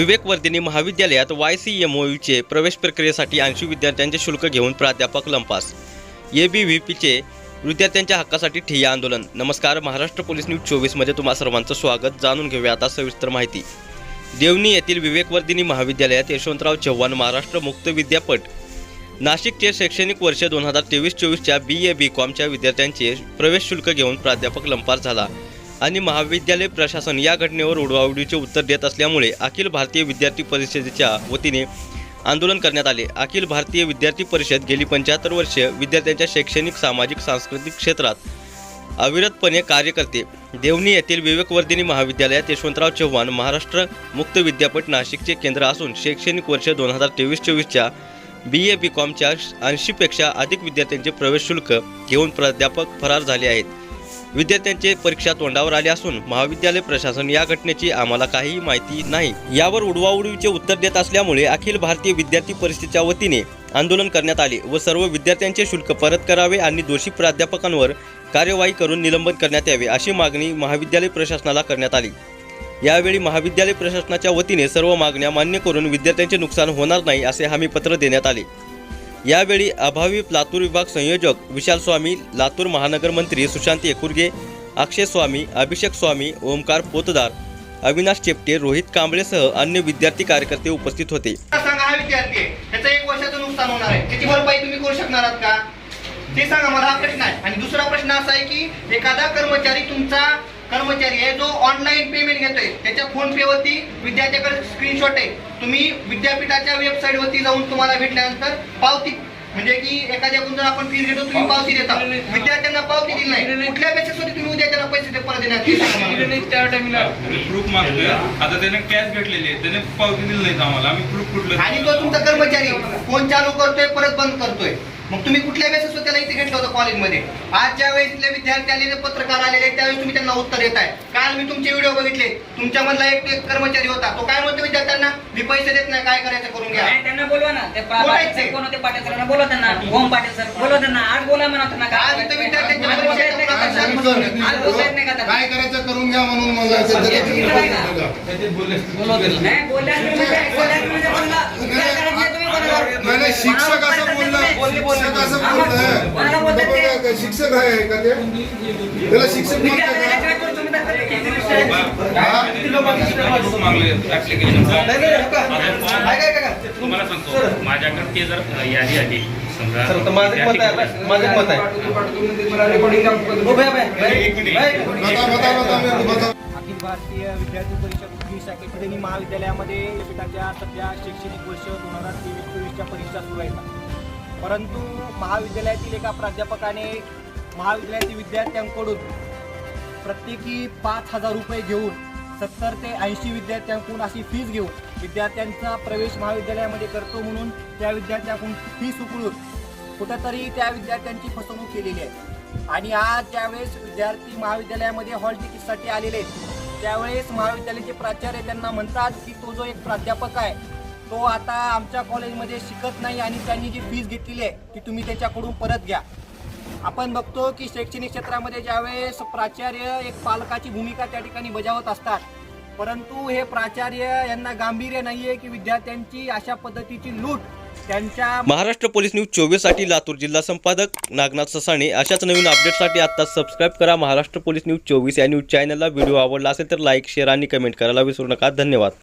विवेकवर्धिनी महाविद्यालयात Y C M O यूचे प्रवेश प्रक्रियेसाठी ऐंशी विद्यार्थ्यांचे शुल्क घेऊन प्राध्यापक लंपास. ए बी व्ही पीचे विद्यार्थ्यांच्या हक्कासाठी ठिय्या आंदोलन. नमस्कार महाराष्ट्र पोलीस न्यूज चोवीसमध्ये तुम्हा सर्वांचं स्वागत. जाणून घेऊया आता सविस्तर माहिती. देवणी येथील विवेकवर्धिनी महाविद्यालयात यशवंतराव चव्हाण महाराष्ट्र मुक्त विद्यापीठ नाशिकचे शैक्षणिक वर्ष दोन हजार तेवीस चोवीसच्या बी ए बी कॉमच्या विद्यार्थ्यांचे प्रवेश शुल्क घेऊन प्राध्यापक लंपार झाला. आणि महाविद्यालय प्रशासन या घटनेवर उडवाउडीचे उत्तर देत असल्यामुळे अखिल भारतीय विद्यार्थी परिषदेच्या वतीने आंदोलन करण्यात आले. अखिल भारतीय विद्यार्थी परिषद गेली पंच्याहत्तर वर्षे विद्यार्थ्यांच्या शैक्षणिक सामाजिक सांस्कृतिक क्षेत्रात अविरतपणे कार्य करते. देवणी येथील विवेकवर्धिनी महाविद्यालयात यशवंतराव चव्हाण महाराष्ट्र मुक्त विद्यापीठ नाशिकचे केंद्र असून शैक्षणिक वर्ष दोन हजार तेवीस चोवीसच्या बी ए बी कॉमच्या ऐंशीपेक्षा अधिक विद्यार्थ्यांचे प्रवेश शुल्क घेऊन प्राध्यापक फरार झाले आहेत. विद्यार्थ्यांचे परीक्षा तोंडावर आले असून महाविद्यालय प्रशासन या घटनेची आम्हाला काहीही माहिती नाही. यावर उडवाउडवीचे उत्तर देत असल्यामुळे अखिल भारतीय विद्यार्थी परिषदेच्या वतीने आंदोलन करण्यात आले व सर्व विद्यार्थ्यांचे शुल्क परत करावे आणि दोषी प्राध्यापकांवर कार्यवाही करून निलंबन करण्यात यावे अशी मागणी महाविद्यालय प्रशासनाला करण्यात आली. यावेळी महाविद्यालय प्रशासनाच्या वतीने सर्व मागण्या मान्य करून विद्यार्थ्यांचे नुकसान होणार नाही असे हमीपत्र देण्यात आले. यावेळी अभावी लातूर विभाग संयोजक विशाल स्वामी लातूर महानगर मंत्री सुशांत येकुर्गे अक्षय स्वामी अभिषेक स्वामी ओमकार पोतदार अविनाश चेपटे रोहित कांबळेसह अन्य विद्यार्थी कार्यकर्ते उपस्थित होते. ते सांगा मला हा प्रश्न आहे. आणि दुसरा प्रश्न असा आहे की एखादा कर्मचारी तुमचा कर्मचारी आहे जो ऑनलाईन पेमेंट घेतोय. त्याच्या फोन पे वरती विद्यार्थ्याकडे स्क्रीनशॉट आहे. तुम्ही विद्यापीठाच्या वेबसाईट वरती जाऊन तुम्हाला भेटल्यानंतर पावती म्हणजे की एखाद्याकडून जर आपण फीस घेतो तुम्ही पावती देता. विद्यार्थ्यांना पावती दिली नाही. कुठल्या बेसिसवरती तुम्ही उद्या त्यांना पैसे परत देणार? ते सांगा मला. त्या टाइमला प्रूफ मागतोय. आता त्याने कॅश भेटलेली आहे. त्याने पावती दिली नाही आम्हाला. आम्ही प्रूफ कुठलं आणि तो तुमचा कर्मचारी फोन चालू करतोय परत बंद करतोय. मग तुम्ही कुठल्या बेसिसवर त्याला इथे घेतलं होतं कॉलेजमध्ये आज ज्या वेळेस इथले विद्यार्थी आलेले पत्रकार आलेले आहेत, त्यावेळेस तुम्ही त्यांना उत्तर देताय. काल मी तुमचे व्हिडिओ बघितले. तुमच्यामधला एक एक कर्मचारी होता. तो काय म्हणतो विद्यार्थ्यांना? मी पैसे देत नाही काय करायचं करून घ्या. नाही, त्यांना बोलवा ना. ते कोण होते? पाटील सरांना बोलवा त्यांना. ओम पाटील सर बोलवा त्यांना. आज बोला म्हणा त्यांना काय आज? काय करायचं करून घ्या म्हणून बोलले म्हणजे- म्हणजे शिक्षक बोलला. शिक्षक आहे. का ते? त्याला शिक्षक म्हणतात विद्यार्थ्याला का? काय करून तुम्ही दाखवा. किती प्रूफ मागले ऍप्लिकेशनचा काय काय काय तुम्हाला सांगतो माझ्याकडे ते जर यादी आली समजा एक मिनिट. बता बता बता मेरे को बता. अखिल भारतीय विद्यार्थी परिषद शाखेकडे महाविद्यालयामध्ये विद्यापीठाच्या सध्या शैक्षणिक वर्ष दोन हजार तेवीस चोवीसच्या परीक्षा सुरू आहेत. परंतु महाविद्यालयातील एका प्राध्यापकाने महाविद्यालयातील विद्यार्थ्यांकडून प्रत्येकी पाच हजार रुपये घेऊन सत्तर ते ऐंशी विद्यार्थ्यांकडून अशी फीज घेऊन विद्यार्थ्यांचा प्रवेश महाविद्यालयामध्ये करतो म्हणून त्या विद्यार्थ्यांकडून फीस उकळून कुठंतरी त्या विद्यार्थ्यांची फसवणूक केलेली आहे. आणि आज ज्यावेळेस विद्यार्थी महाविद्यालयामध्ये हॉल तिकीटसाठी आलेले आहेत त्यावेळेस महाविद्यालयाचे प्राचार्य त्यांना म्हणतात की तो जो एक प्राध्यापक आहे तो आता आमच्या कॉलेजमध्ये शिकत नाही आणि त्यांनी जी फीज घेतलेली आहे ती तुम्ही त्याच्याकडून परत घ्या. आपण बघतो की शैक्षणिक क्षेत्रामध्ये ज्यावेळेस प्राचार्य एक पालकाची भूमिका त्या ठिकाणी बजावत असतात परंतु हे प्राचार्य यांना गांभीर्य नाहीये की विद्यार्थ्यांची अशा पद्धतीची लूट त्यांच्या महाराष्ट्र पोलीस न्यूज चोवीससाठी लातूर जिल्हा संपादक नागनाथ ससाणे. अशाच नवीन अपडेटसाठी आता सबस्क्राईब करा महाराष्ट्र पोलीस न्यूज चोवीस या न्यूज चॅनलला व्हिडिओ आवडला असेल तर लाईक शेअर आणि कमेंट करायला विसरू नका. धन्यवाद.